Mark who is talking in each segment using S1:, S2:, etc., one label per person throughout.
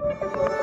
S1: У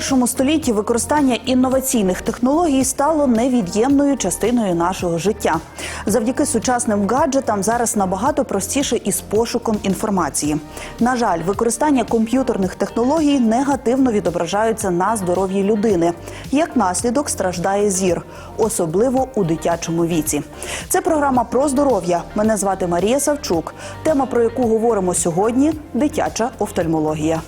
S1: 21 столітті використання інноваційних технологій стало невід'ємною частиною нашого життя. Завдяки сучасним гаджетам зараз набагато простіше із пошуком інформації. На жаль, використання комп'ютерних технологій негативно відображаються на здоров'ї людини. Як наслідок страждає зір, особливо у дитячому віці. Це програма про здоров'я. Мене звати Марія Савчук. Тема, про яку говоримо сьогодні дитяча офтальмологія.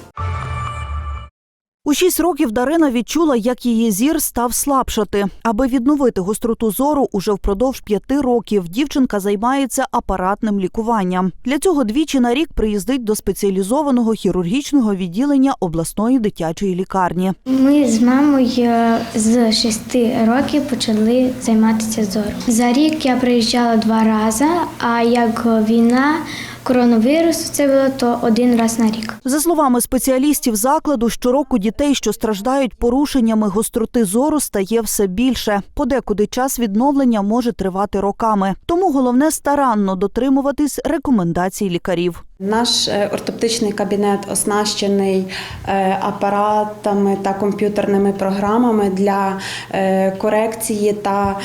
S1: Шість років Дарина відчула, як її зір став слабшати. Аби відновити гостроту зору, уже впродовж п'яти років дівчинка займається апаратним лікуванням. Для цього двічі на рік приїздить до спеціалізованого хірургічного відділення обласної дитячої лікарні.
S2: Ми з мамою з 6 років почали займатися зором. За рік я приїжджала два рази, а як війна коронавірусу це було то один раз на рік.
S1: За словами спеціалістів закладу, щороку дітей, що страждають порушеннями гостроти зору, стає все більше. Подекуди час відновлення може тривати роками. Тому головне старанно дотримуватись рекомендацій лікарів.
S3: Наш е, ортоптичний кабінет оснащений е, апаратами та комп'ютерними програмами для е, корекції та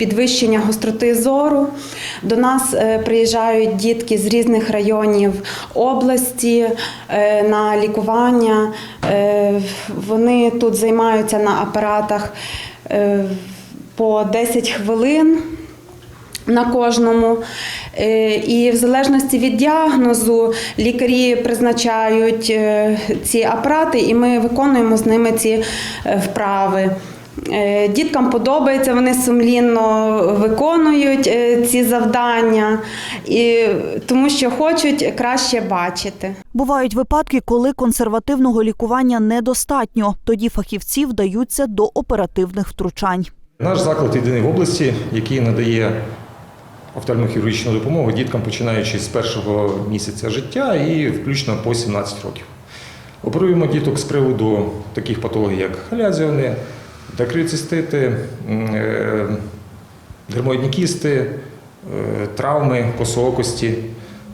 S3: підвищення гостроти зору. До нас е, приїжджають дітки з різних районів області е, на лікування. Е, Вони тут займаються на апаратах по 10 хвилин на кожному. І в залежності від діагнозу лікарі призначають ці апарати, і ми виконуємо з ними ці вправи. Е, Діткам подобається, вони сумлінно виконують е, ці завдання, і, тому що хочуть краще бачити.
S1: Бувають випадки, коли консервативного лікування недостатньо. Тоді фахівці вдаються до оперативних втручань.
S4: Наш заклад єдиний в області, який надає офтальмохірургічну допомогу діткам, починаючи з першого місяця життя і включно по 17 років. Оперуємо діток з приводу таких патологій, як халязіони, дакрицистити, м, е, дермоїдні кісти, е, травми косоокості,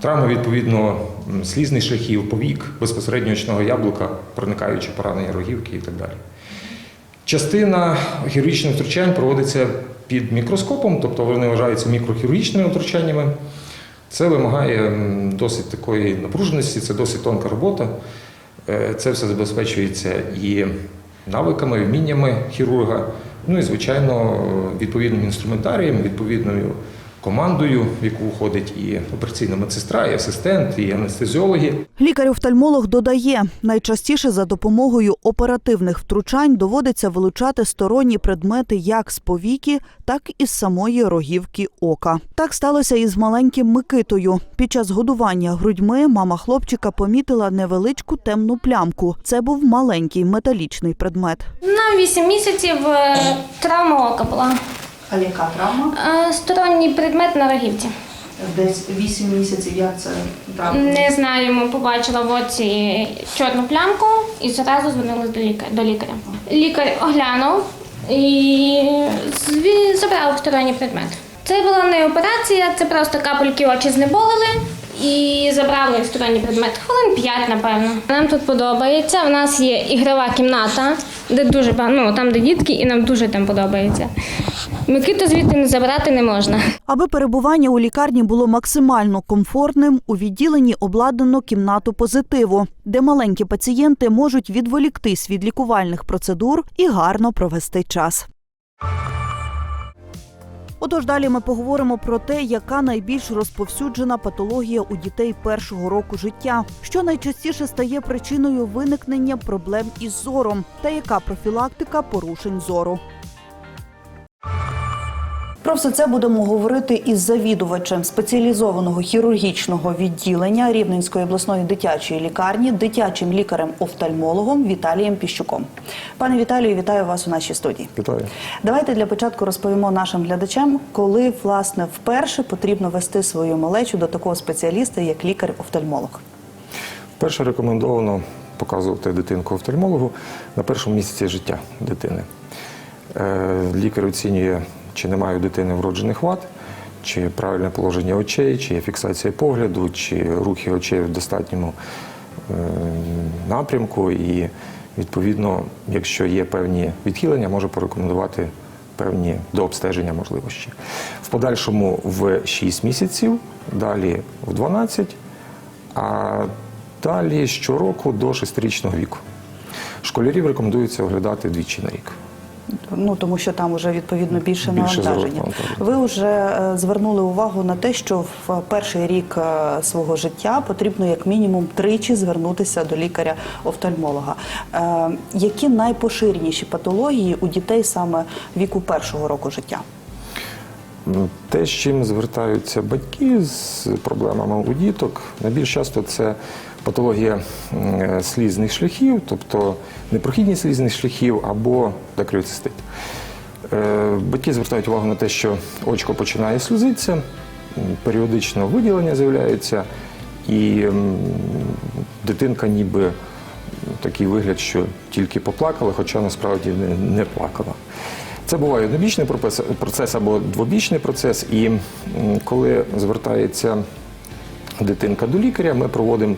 S4: травми, відповідно, слізних шляхів, повік, безпосередньо очного яблука, проникаючи поранення рогівки і так далі. Частина хірургічних втручань проводиться під мікроскопом, тобто вони вважаються мікрохірургічними втручаннями. Це вимагає досить такої напруженості, це досить тонка робота. Е, Це все забезпечується і навиками, вміннями хірурга, ну і, звичайно, відповідним інструментарієм, відповідною командою, в яку входить і операційна медсестра, і асистент, і анестезіологи.
S1: Лікар-офтальмолог додає, найчастіше за допомогою оперативних втручань доводиться вилучати сторонні предмети як з повіки, так і з самої рогівки ока. Так сталося і з маленьким Микитою. Під час годування грудьми мама хлопчика помітила невеличку темну плямку. Це був маленький металічний предмет.
S5: На 8 місяців е, травма ока була.
S1: А яка травма?
S5: Сторонній предмет на рогівці.
S1: Десь 8 місяців. Як це
S5: Не знаю, побачила в оці чорну плямку і зразу звернулися до лікаря. До лікаря. Лікар оглянув і забрав сторонній предмет. Це була не операція, це просто капельки очі знеболили і забрали сторонній предмет. Хвилин 5, напевно. Нам тут подобається. У нас є ігрова кімната, де дуже ну, там, де дітки, і нам дуже там подобається. Микиту звідти не забрати не можна.
S1: Аби перебування у лікарні було максимально комфортним, у відділенні обладнано кімнату позитиву, де маленькі пацієнти можуть відволіктись від лікувальних процедур і гарно провести час. Отож, далі ми поговоримо про те, яка найбільш розповсюджена патологія у дітей першого року життя, що найчастіше стає причиною виникнення проблем із зором, та яка профілактика порушень зору.
S6: Про все це будемо говорити із завідувачем спеціалізованого хірургічного відділення Рівненської обласної дитячої лікарні, дитячим лікарем-офтальмологом Віталієм Піщуком. Пане Віталію, вітаю вас у нашій студії.
S4: Вітаю.
S6: Давайте для початку розповімо нашим глядачам, коли власне вперше потрібно вести свою малечу до такого спеціаліста, як лікар-офтальмолог.
S4: Перше рекомендовано показувати дитинку офтальмологу на першому місяці життя дитини. Е, Лікар оцінює, чи немає у дитини вроджених вад, чи правильне положення очей, чи є фіксація погляду, чи рухи очей в достатньому е, напрямку. І відповідно, якщо є певні відхилення, може порекомендувати певні до обстеження можливості. В подальшому в 6 місяців, далі в 12, а далі щороку до 6-річного віку. Школярів рекомендується оглядати двічі на рік.
S6: Ну тому що там вже відповідно більше,
S4: Більше
S6: навантаження. Ви вже е, звернули увагу на те, що в перший рік е, свого життя потрібно як мінімум тричі звернутися до лікаря-офтальмолога. Е, Які найпоширеніші патології у дітей саме віку першого року життя?
S4: Те, з чим звертаються батьки з проблемами у діток, найбільш часто це патологія слізних шляхів, тобто непрохідність слізних шляхів або дакріоцистит. Е, Батьки звертають увагу на те, що очко починає сльозитися, періодично виділення з'являється, і дитинка ніби такий вигляд, що тільки поплакала, хоча насправді не, плакала. Це буває однобічний процес або двобічний процес, і коли звертається дитинка до лікаря, ми проводимо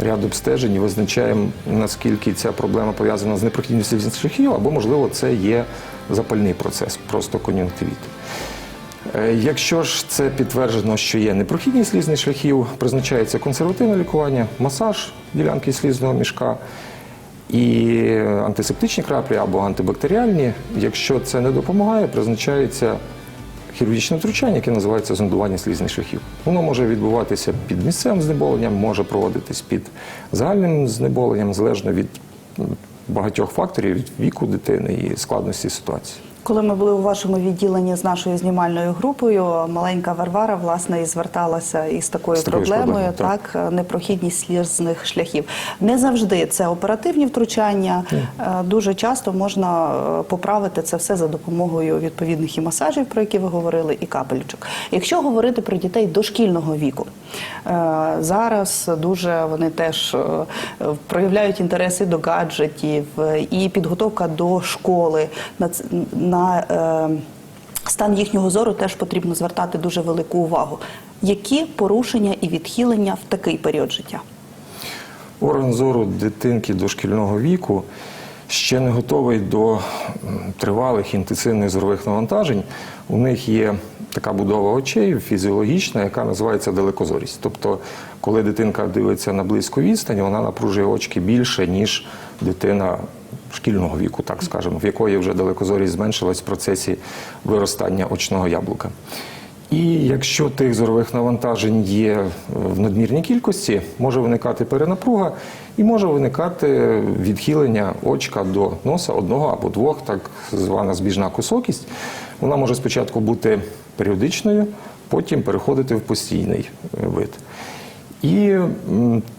S4: ряд обстежень і визначаємо, наскільки ця проблема пов'язана з непрохідністю шляхів, або, можливо, це є запальний процес, просто кон'юнктивіт. Е, Якщо ж це підтверджено, що є непрохідність слізних шляхів, призначається консервативне лікування, масаж ділянки слізного мішка і антисептичні краплі або антибактеріальні. Якщо це не допомагає, призначається хірургічне втручання, яке називається зондування слізних шляхів. Воно може відбуватися під місцевим знеболенням, може проводитись під загальним знеболенням, залежно від багатьох факторів, від віку дитини і складності ситуації.
S6: Коли ми були у вашому відділенні з нашою знімальною групою, маленька Варвара власне і зверталася із такою
S4: З такою
S6: проблемою,
S4: проблемою,
S6: так непрохідність слізних шляхів. Не завжди це оперативні втручання. Е, Дуже часто можна е, поправити це все за допомогою відповідних і масажів, про які ви говорили, і капелючок. Якщо говорити про дітей дошкільного віку, е, зараз дуже вони теж проявляють інтереси до гаджетів і підготовка до школи на е, стан їхнього зору теж потрібно звертати дуже велику увагу. Які порушення і відхилення в такий період життя?
S4: Орган зору дитинки дошкільного віку ще не готовий до тривалих інтенсивних зорових навантажень. У них є така будова очей фізіологічна, яка називається далекозорість. Тобто, коли дитинка дивиться на близьку відстань, вона напружує очки більше, ніж дитина шкільного віку, так скажемо, в якої вже далекозорість зменшилась в процесі виростання очного яблука. І якщо тих зорових навантажень є в надмірній кількості, може виникати перенапруга і може виникати відхилення очка до носа одного або двох, так звана збіжна косокість. Вона може спочатку бути періодичною, потім переходити в постійний е, вид. І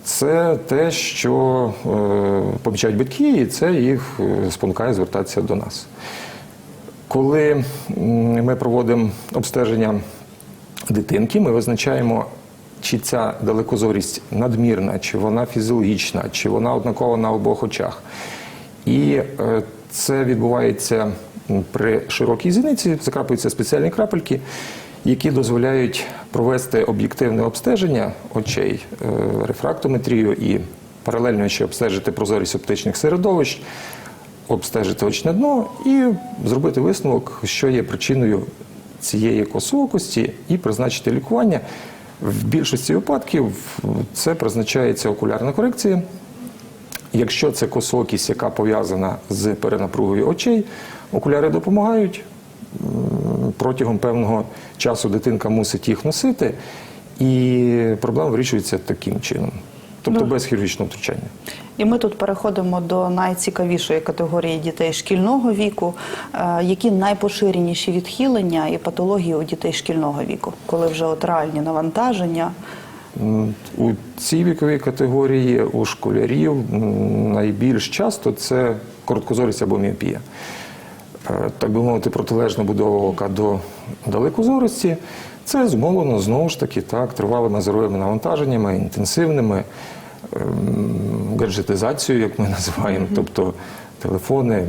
S4: це те, що е, помічають батьки, і це їх е, спонукає звертатися до нас. Коли ми проводимо обстеження дитинки, ми визначаємо, чи ця далекозорість надмірна, чи вона фізіологічна, чи вона однакова на обох очах. І це відбувається при широкій зіниці, закрапуються спеціальні крапельки, які дозволяють провести об'єктивне обстеження очей, е, рефрактометрію і паралельно ще обстежити прозорість оптичних середовищ, обстежити очне дно і зробити висновок, що є причиною цієї косоокості, і призначити лікування. В більшості випадків це призначається окулярна корекція. Якщо це косоокість, яка пов'язана з перенапругою очей, окуляри допомагають. Протягом певного часу дитинка мусить їх носити, і проблема вирішується таким чином. тобто
S6: Ну.
S4: без хірургічного втручання.
S6: І ми тут переходимо до найцікавішої категорії дітей шкільного віку. Е, Які найпоширеніші відхилення і патології у дітей шкільного віку, коли вже от реальні навантаження?
S4: У цій віковій категорії у школярів найбільш часто це короткозорість або міопія. Е, Так би мовити, протилежна будова ока до далекозорості. Це зумовлено знову ж таки так, тривалими зоровими навантаженнями, інтенсивними, ем, гаджетизацією, як ми називаємо, тобто телефони,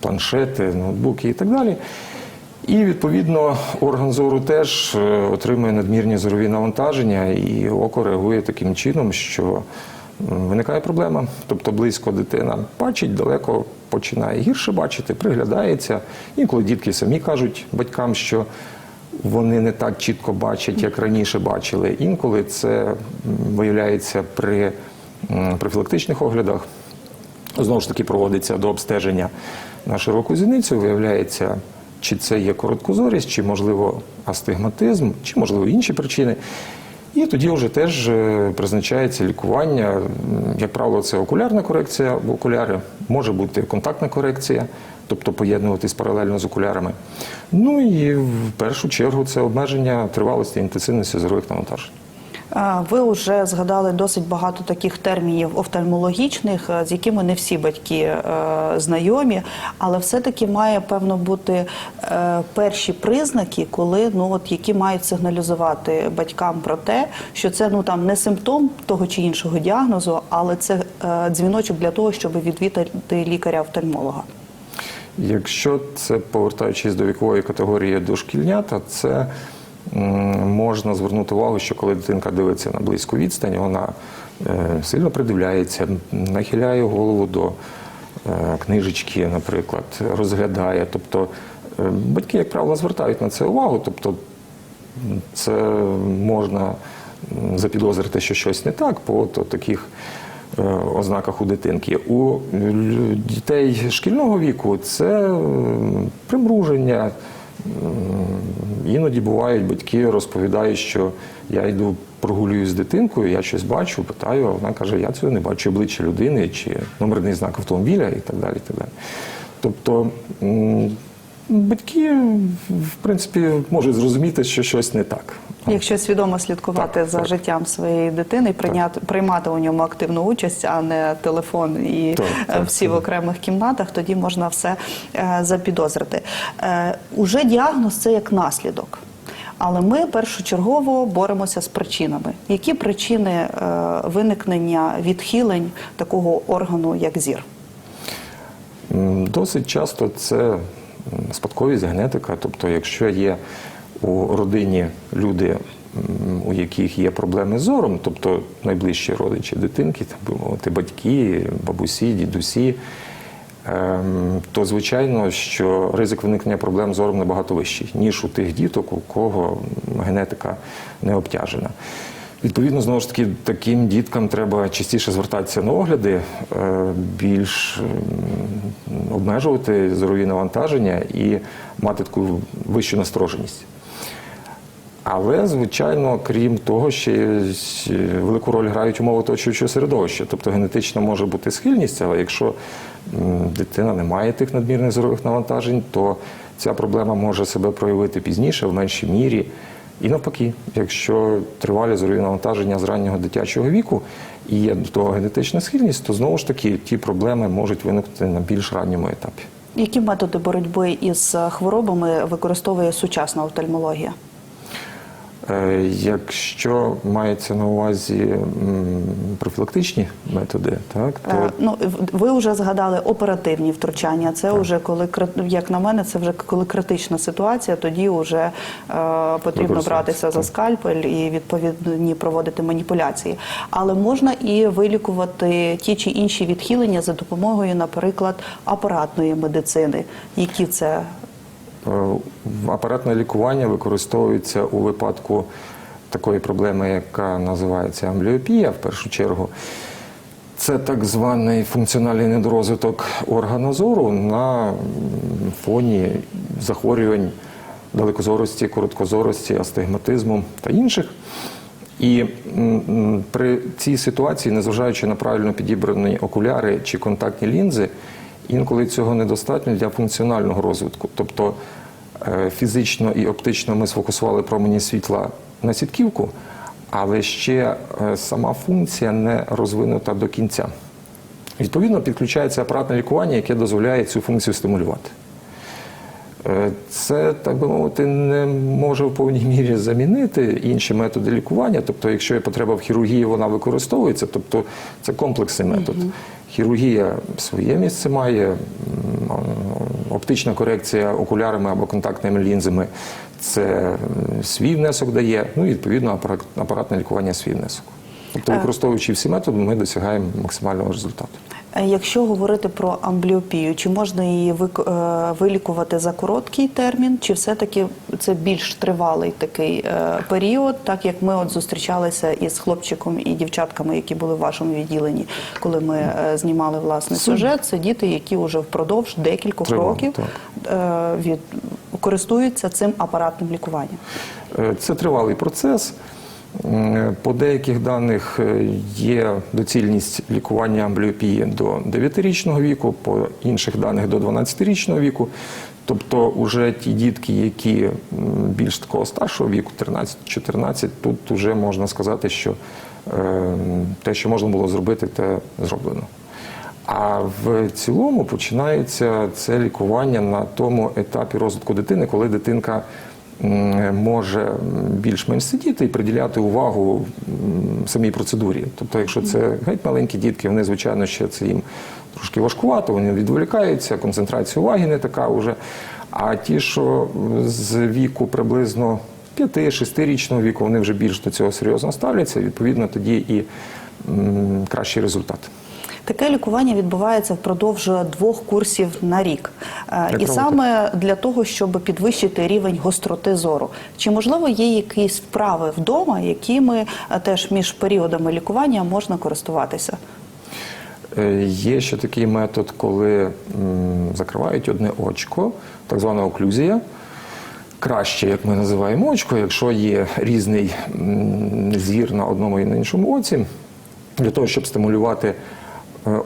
S4: планшети, ноутбуки і так далі. І відповідно орган зору теж е, отримує надмірні зорові навантаження, і око реагує таким чином, що виникає проблема. Тобто близько дитина бачить, далеко починає гірше бачити, приглядається. Інколи дітки самі кажуть батькам, що вони не так чітко бачать, як раніше бачили. Інколи це виявляється при профілактичних оглядах. Знову ж таки проводиться до обстеження на широку зіницю, виявляється, чи це є короткозорість, чи можливо астигматизм, чи можливо інші причини. І тоді вже теж е, призначається лікування. Як правило, це окулярна корекція в окуляри, може бути контактна корекція, тобто поєднуватись паралельно з окулярами. Ну і в першу чергу це обмеження тривалості інтенсивності зорових навантажень.
S6: Ви вже згадали досить багато таких термінів офтальмологічних, е, з якими не всі батьки е, знайомі, але все-таки має певно бути е, перші признаки, коли ну от які мають сигналізувати батькам про те, що це ну там не симптом того чи іншого діагнозу, але це дзвіночок для того, щоб відвідати лікаря-офтальмолога.
S4: Якщо це повертаючись до вікової категорії дошкільнята, це можна звернути увагу, що коли дитинка дивиться на близьку відстань, вона е, сильно придивляється, нахиляє голову до е, книжечки, наприклад, розглядає. Тобто е, батьки, як правило, звертають на це увагу. Тобто це можна запідозрити, що щось не так по таких ознаках у дитинки. У дітей шкільного віку це примруження. Іноді бувають батьки розповідають, що я йду прогулююсь з дитинкою, я щось бачу, питаю, а вона каже, я цього не бачу обличчя людини чи номерний знак автомобіля і так далі. І так далі. Тобто батьки, в принципі, можуть зрозуміти, що щось не так.
S6: Якщо свідомо слідкувати
S4: Так,
S6: за
S4: так.
S6: життям своєї дитини, прийняти приймати у ньому активну участь, а не телефон і
S4: Так,
S6: е,
S4: так,
S6: всі в окремих кімнатах, тоді можна все е, запідозрити. Е, Уже діагноз це як наслідок. Але ми першочергово боремося з причинами. Які причини е, виникнення відхилень такого органу, як зір?
S4: Досить часто це спадковість, генетика. Тобто, якщо є у родині люди, у яких є проблеми з зором, тобто найближчі родичі дитинки, так би мовити, батьки, бабусі, дідусі, ем, то звичайно, що ризик виникнення проблем з зором набагато вищий, ніж у тих діток, у кого генетика не обтяжена. Відповідно, знову ж таки, таким діткам треба частіше звертатися на огляди, е, більш обмежувати зорові навантаження і мати таку вищу настороженість. Але, звичайно, крім того, ще велику роль грають умови оточуючого середовища. Тобто генетично може бути схильність, але якщо дитина не має тих надмірних зорових навантажень, то ця проблема може себе проявити пізніше, в меншій мірі. І навпаки, якщо тривалі зорові навантаження з раннього дитячого віку і є до того генетична схильність, то знову ж таки ті проблеми можуть виникнути на більш ранньому етапі.
S6: Які методи боротьби із хворобами використовує сучасна офтальмологія?
S4: Е, Якщо мається на увазі профілактичні методи, так то
S6: Е, Ну, в- ви вже згадали оперативні втручання. Це вже коли як на мене, це вже коли критична ситуація. Тоді вже е, потрібно братися за скальпель і відповідні проводити маніпуляції. Але можна і вилікувати ті чи інші відхилення за допомогою, наприклад, апаратної медицини. Які це
S4: Апаратне лікування використовується у випадку такої проблеми, яка називається амбліопія, в першу чергу. Це так званий функціональний недорозвиток органу зору на фоні захворювань далекозорості, короткозорості, астигматизму та інших. І при цій ситуації, незважаючи на правильно підібрані окуляри чи контактні лінзи, інколи цього недостатньо для функціонального розвитку. Тобто е, фізично і оптично ми сфокусували промені світла на сітківку, але ще е, сама функція не розвинута до кінця. Відповідно, підключається апаратне лікування, яке дозволяє цю функцію стимулювати. Е, Це, так би мовити, не може в повній мірі замінити інші методи лікування. Тобто, якщо є потреба в хірургії, вона використовується, тобто це комплексний метод. Хірургія своє місце має, оптична корекція окулярами або контактними лінзами це свій внесок дає, ну і відповідно апарат, апаратне лікування свій внесок. Тобто, використовуючи всі методи, ми досягаємо максимального результату.
S6: Е, Якщо говорити про амбліопію, чи можна її е, вилікувати за короткий термін, чи все-таки це більш тривалий такий е, період, так як ми от зустрічалися із хлопчиком і дівчатками, які були в вашому відділенні, коли ми е, знімали власний сюжет, це діти, які вже впродовж декількох
S4: Тривало,
S6: років е, від користуються цим апаратним лікуванням.
S4: Е, Це тривалий процес. По деяких даних е, є доцільність лікування амбліопії до 9-річного віку, по інших даних до 12-річного віку. Тобто, уже ті дітки, які більш такого старшого віку, 13-14, тут вже можна сказати, що е, те, що можна було зробити, те зроблено. А в цілому починається це лікування на тому етапі розвитку дитини, коли дитинка може більш-менш сидіти і приділяти увагу самій процедурі. Тобто, якщо це геть маленькі дітки, вони, звичайно, ще це їм трошки важкувато, вони відволікаються, концентрація уваги не така вже. А ті, що з віку приблизно 5-6-річного віку, вони вже більш до цього серйозно ставляться, відповідно, тоді і кращий результат.
S6: Таке лікування відбувається впродовж двох курсів на рік, Е, і
S4: правда.
S6: саме для того, щоб підвищити рівень гостроти зору. Чи можливо є якісь вправи вдома, якими е, теж між періодами лікування можна користуватися?
S4: Е, Є ще такий метод, коли закривають одне очко, так звана оклюзія. Краще, як ми називаємо очко, якщо є різний зір на одному і на іншому оці, для того, щоб стимулювати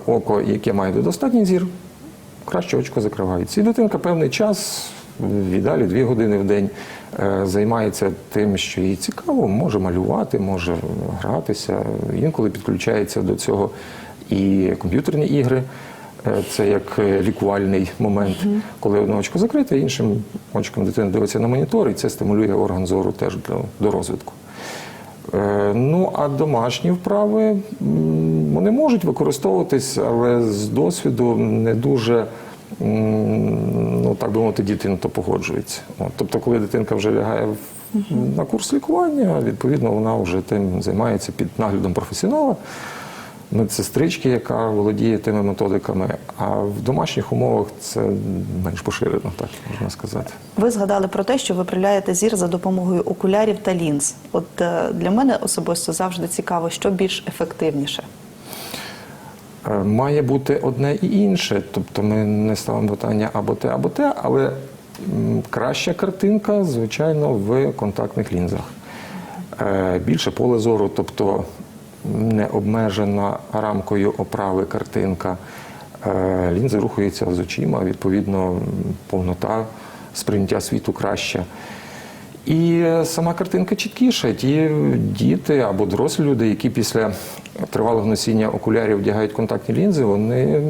S4: око, яке має достатній зір, краще очко закривається. І дитинка певний час, в ідеалі дві години в день, е, займається тим, що їй цікаво, може малювати, може гратися. Інколи підключається до цього і комп'ютерні ігри. Е, Це як е, лікувальний момент, коли одне очко закрите, іншим очком дитина дивиться на монітор, і це стимулює орган зору теж до, розвитку. Е, Ну, а домашні вправи вони можуть використовуватись, але з досвіду не дуже, ну так би мовити, діти на то погоджуються. От, тобто, коли дитинка вже лягає в- на курс лікування, відповідно, вона вже тим займається під наглядом професіонала, медсестрички, яка володіє тими методиками. А в домашніх умовах це менш поширено, так можна сказати.
S6: Ви згадали про те, що ви виправляєте зір за допомогою окулярів та лінз. От е, для мене особисто завжди цікаво, що більш ефективніше.
S4: Е, Має бути одне і інше, тобто ми не ставимо питання або те, або те, але краща картинка, звичайно, в контактних лінзах. Е, Більше поле зору, тобто не обмежена рамкою оправи картинка. Е, Лінзи рухаються з очима, відповідно, повнота сприйняття світу краща. І сама картинка чіткіша. Ті діти або дорослі люди, які після тривалого носіння окулярів вдягають контактні лінзи, вони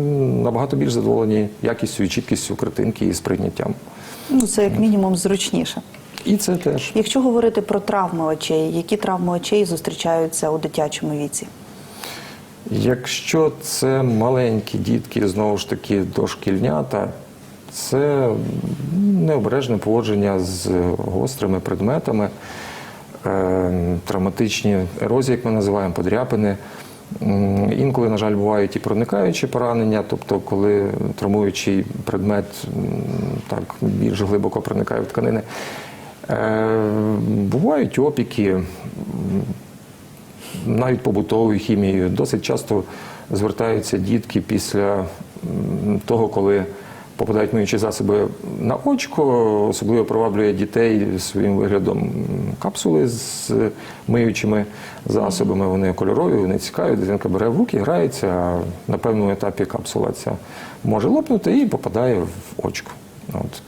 S4: набагато більш задоволені якістю і чіткістю картинки і сприйняттям.
S6: Ну це як мінімум зручніше.
S4: І це теж.
S6: Якщо говорити про травми очей, які травми очей зустрічаються у дитячому віці?
S4: Якщо це маленькі дітки, знову ж таки, дошкільнята, це необережне поводження з гострими предметами, травматичні ерозії, як ми називаємо, подряпини. Інколи, на жаль, бувають і проникаючі поранення, тобто, коли травмуючий предмет так більш глибоко проникає в тканини. Е, Бувають опіки, навіть побутовою хімією. Досить часто звертаються дітки після того, коли попадають миючі засоби на очко, особливо приваблює дітей своїм виглядом капсули з миючими засобами. Вони кольорові, вони цікаві, дитинка бере в руки, грається, а на певному етапі капсула ця може лопнути і попадає в очко. От.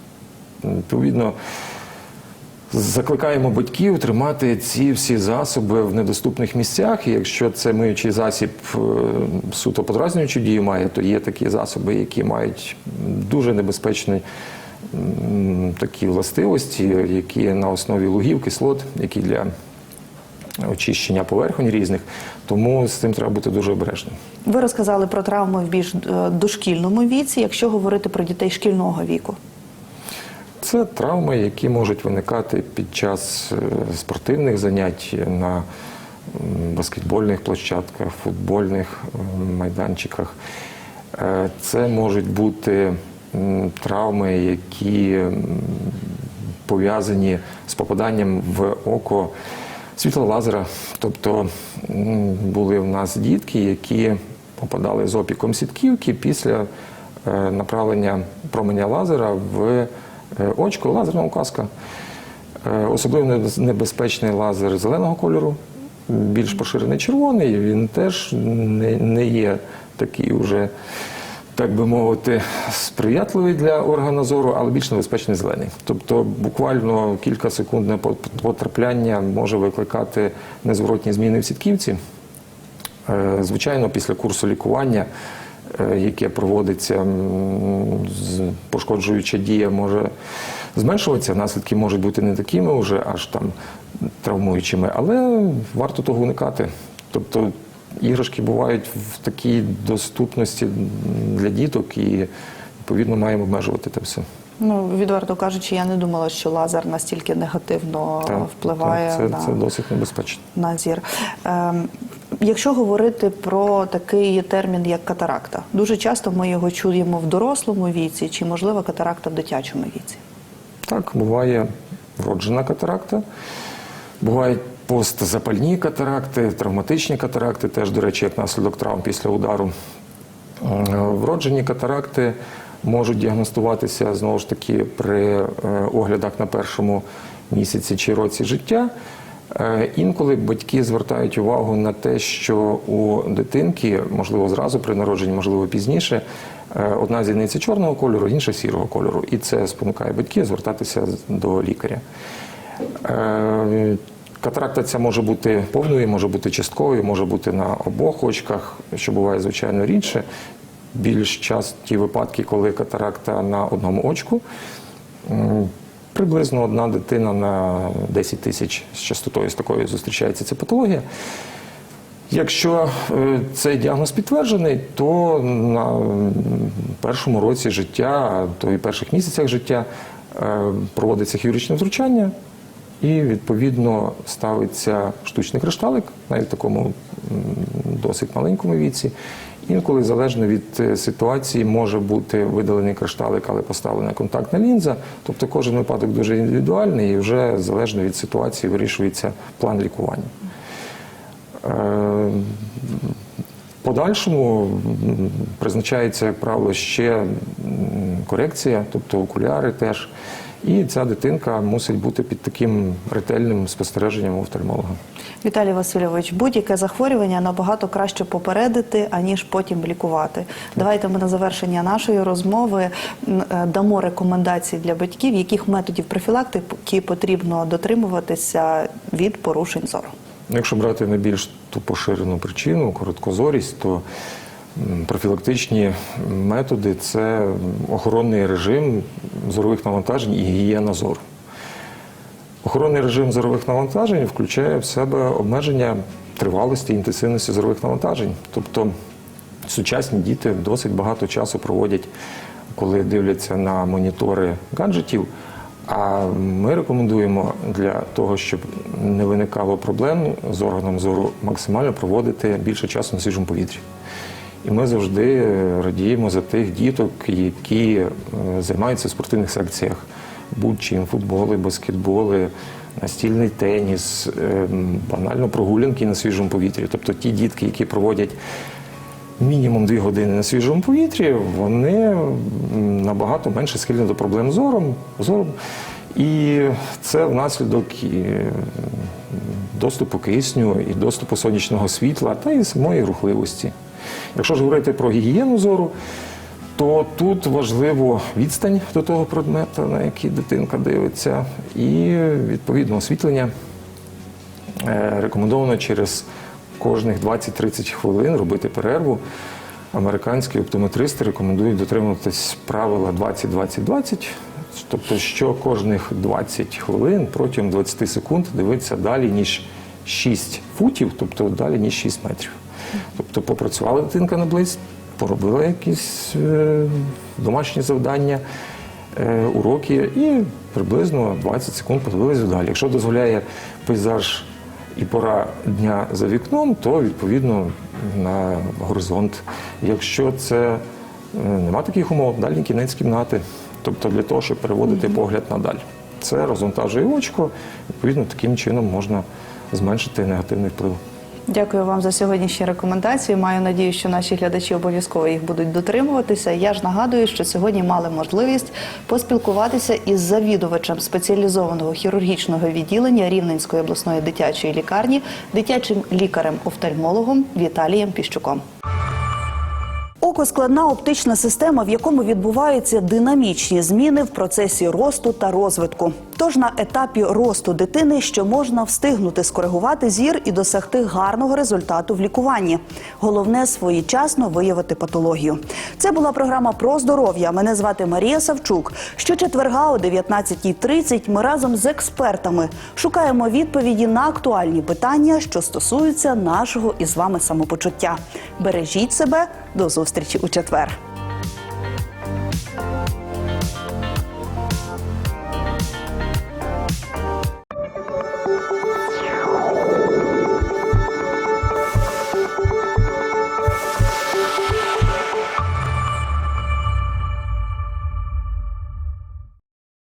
S4: Відповідно, Закликаємо батьків тримати ці всі засоби в недоступних місцях. І якщо це миючий засіб е, суто подразнюючу дію має, то є такі засоби, які мають дуже небезпечні такі властивості, які на основі лугів, кислот, які для очищення поверхонь різних. Тому з цим треба бути дуже обережним.
S6: Ви розказали про травми в більш е, дошкільному віці, якщо говорити про дітей шкільного віку.
S4: Це травми, які можуть виникати під час е, спортивних занять на баскетбольних площадках, футбольних майданчиках. Е, Це можуть бути травми, які пов'язані з попаданням в око світлолазера. Тобто були в нас дітки, які попадали з опіком сітківки після е, направлення променя лазера в е, очко, лазерна указка. Е, Особливо небезпечний лазер зеленого кольору, більш поширений червоний. Він теж не, не є такий уже, так би мовити, сприятливий для органа зору, але більш небезпечний зелений. Тобто буквально кілька секундне потрапляння може викликати незворотні зміни в сітківці. Е, Звичайно, після курсу лікування, е, яке проводиться, з- пошкоджуюча дія може зменшуватися, наслідки можуть бути не такими вже аж там травмуючими, але варто того уникати. Тобто іграшки бувають в такій доступності для діток і відповідно маємо обмежувати це все.
S6: Ну, відверто кажучи, я не думала, що лазер настільки негативно
S4: Так,
S6: впливає
S4: так, це,
S6: на,
S4: це досить небезпечно.
S6: на зір. Ем, якщо говорити про такий термін, як катаракта, дуже часто ми його чуємо в дорослому віці, чи можливо катаракта в дитячому віці.
S4: Так, буває вроджена катаракта, бувають постзапальні катаракти, травматичні катаракти, теж, до речі, як наслідок травм після удару. Вроджені катаракти можуть діагностуватися знову ж таки при е, оглядах на першому місяці чи році життя. Е, Інколи батьки звертають увагу на те, що у дитинки, можливо, зразу при народженні, можливо, пізніше, е, одна зіниця чорного кольору, інша сірого кольору. І це спонукає батьків звертатися до лікаря. Катаракта ця може бути повною, може бути частковою, може бути на обох очках, що буває звичайно рідше. Більш часті випадки, коли катаракта на одному очку. Приблизно одна дитина на 10 тисяч з частотою з такою зустрічається ця патологія. Якщо е, цей діагноз підтверджений, то на першому році життя, то і перших місяцях життя е, проводиться хірургічне втручання і відповідно ставиться штучний кришталик, навіть в такому досить маленькому віці. Інколи, залежно від е, ситуації, може бути видалений кришталик, але поставлена контактна лінза. Тобто кожен випадок дуже індивідуальний і вже залежно від ситуації вирішується план лікування. Е, Подальшому призначається, як правило, ще корекція, тобто окуляри теж. І ця дитинка мусить бути під таким ретельним спостереженням офтальмолога.
S6: Віталій Васильович, будь-яке захворювання набагато краще попередити, аніж потім лікувати. Давайте ми на завершення нашої розмови е, дамо рекомендації для батьків, яких методів профілактики потрібно дотримуватися від порушень зору.
S4: Якщо брати найбільш ту поширену причину, короткозорість, то профілактичні методи це охоронний режим зорових навантажень і гігієна зору. Охоронний режим зорових навантажень включає в себе обмеження тривалості і інтенсивності зорових навантажень. Тобто сучасні діти досить багато часу проводять, коли дивляться на монітори гаджетів. А ми рекомендуємо для того, щоб не виникало проблем з органом зору, максимально проводити більше часу на свіжому повітрі. І ми завжди е, радіємо за тих діток, які е, займаються в спортивних секціях, будь-чим, футболи, баскетболи, настільний теніс, е, банально прогулянки на свіжому повітрі. Тобто ті дітки, які проводять мінімум 2 години на свіжому повітрі, вони набагато менше схильні до проблем з зором. зором. І це внаслідок доступу кисню, і доступу сонячного світла, та і самої рухливості. Якщо ж говорити про гігієну зору, то тут важливо відстань до того предмета, на який дитинка дивиться, і відповідно освітлення. Е, Рекомендовано через кожних 20-30 хвилин робити перерву. Американські оптометристи рекомендують дотримуватись правила 20-20-20, тобто що кожних 20 хвилин протягом 20 секунд дивитися далі, ніж 6 футів, тобто далі, ніж 6 метрів. Тобто попрацювала дитинка на близь, поробила якісь е, домашні завдання, е, уроки і приблизно 20 секунд подивилися далі. Якщо дозволяє пейзаж і пора дня за вікном, то відповідно на горизонт. Якщо це е, нема таких умов, дальній кінець кімнати, тобто для того, щоб переводити погляд надаль. Це розвантажує очко, відповідно, таким чином можна зменшити негативний вплив.
S6: Дякую вам за сьогоднішні рекомендації. Маю надію, що наші глядачі обов'язково їх будуть дотримуватися. Я ж нагадую, що сьогодні мали можливість поспілкуватися із завідувачем спеціалізованого хірургічного відділення Рівненської обласної дитячої лікарні, дитячим лікарем-офтальмологом Віталієм Піщуком. Око складна оптична система, в якому відбуваються динамічні зміни в процесі росту та розвитку. Тож на етапі росту дитини що можна встигнути скоригувати зір і досягти гарного результату в лікуванні. Головне своєчасно виявити патологію. Це була програма про здоров'я. Мене звати Марія Савчук. Щочетверга о 19.30 ми разом з експертами шукаємо відповіді на актуальні питання, що стосуються нашого із вами самопочуття. Бережіть себе до зустрічі у четвер.